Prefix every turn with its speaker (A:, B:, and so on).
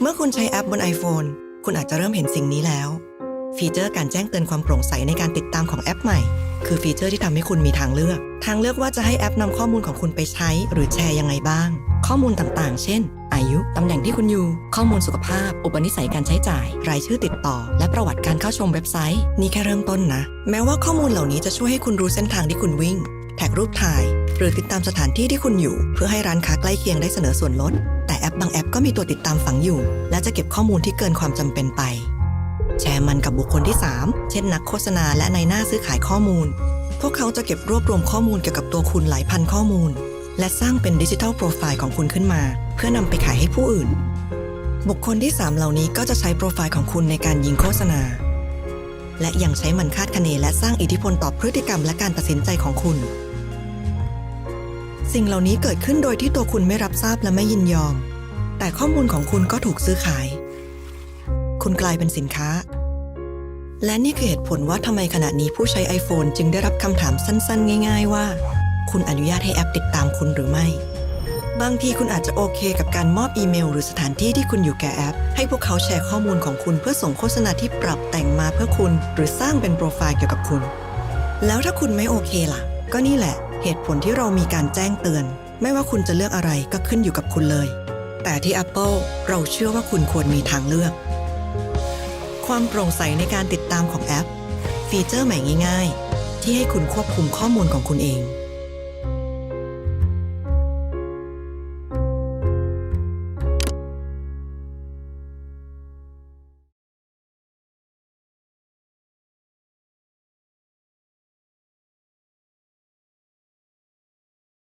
A: เมื่อคุณใช้แอปบน iPhone คุณอาจจะเริ่มเห็นสิ่งนี้แล้ว ฟีเจอร์การแจ้งเตือนความโปร่งใสในการติดตามของแอปใหม่ คือฟีเจอร์ที่ทำให้คุณมีทางเลือก ทางเลือกว่าจะให้แอปนำข้อมูลของคุณไปใช้ หรือแชร์ยังไงบ้าง ข้อมูลต่างๆ เช่น อายุ ตำแหน่งที่คุณอยู่ ข้อมูลสุขภาพ อุปนิสัยการใช้จ่าย รายชื่อติดต่อ และประวัติการเข้าชมเว็บไซต์ นี่แค่เริ่มต้นนะ แม้ว่าข้อมูลเหล่านี้จะช่วยให้คุณรู้เส้นทางที่คุณวิ่ง แท็กรูปถ่าย รือติดตามสถานที่ที่คุณอยู่ เพื่อให้ร้านค้าใกล้เคียงได้เสนอส่วนลด แต่แอปบางแอปก็มีตัวติดตามฝังอยู่ และจะเก็บข้อมูลที่เกินความจำเป็นไป แชร์มันกับบุคคลที่ 3 เช่นนักโฆษณาและในหน้าซื้อขายข้อมูล พวกเขาจะเก็บรวบรวมข้อมูลเกี่ยวกับตัวคุณหลายพันข้อมูล และสร้างเป็นดิจิทัลโปรไฟล์ของคุณขึ้นมา เพื่อนำไปขายให้ผู้อื่น บุคคลที่ 3 เหล่านี้ก็จะใช้โปรไฟล์ของคุณในการยิงโฆษณา และยังใช้มันคาดคะเนและสร้างอิทธิพลต่อพฤติกรรมและการตัดสินใจของคุณ สิ่งเหล่านี้เกิดขึ้นโดยที่ตัวคุณไม่รับทราบและไม่ยินยอม แต่ข้อมูลของคุณก็ถูกซื้อขาย คุณกลายเป็นสินค้า และนี่คือเหตุผลว่าทำไมขณะนี้ผู้ใช้ iPhone จึงได้รับคำถามสั้นๆ ง่าย ๆ ว่า คุณอนุญาตให้แอปติดตามคุณหรือไม่ บางทีคุณอาจจะโอเคกับการมอบอีเมล หรือสถานที่ที่คุณอยู่แก่แอป ให้พวกเขาแชร์ข้อมูลของคุณเพื่อส่งโฆษณาที่ปรับแต่งมาเพื่อคุณ หรือสร้างเป็นโปรไฟล์เกี่ยวกับคุณ แล้วถ้าคุณไม่โอเคล่ะ ก็นี่แหละ เหตุผลที่เรามีการแจ้งเตือน ไม่ว่าคุณจะเลือกอะไรก็ขึ้นอยู่กับคุณเลย แต่ที่ Apple เราเชื่อว่าคุณควรมีทางเลือก ความโปร่งใสในการติดตามของแอป ฟีเจอร์ใหม่ง่าย ๆ ที่ให้คุณควบคุมข้อมูลของคุณเอง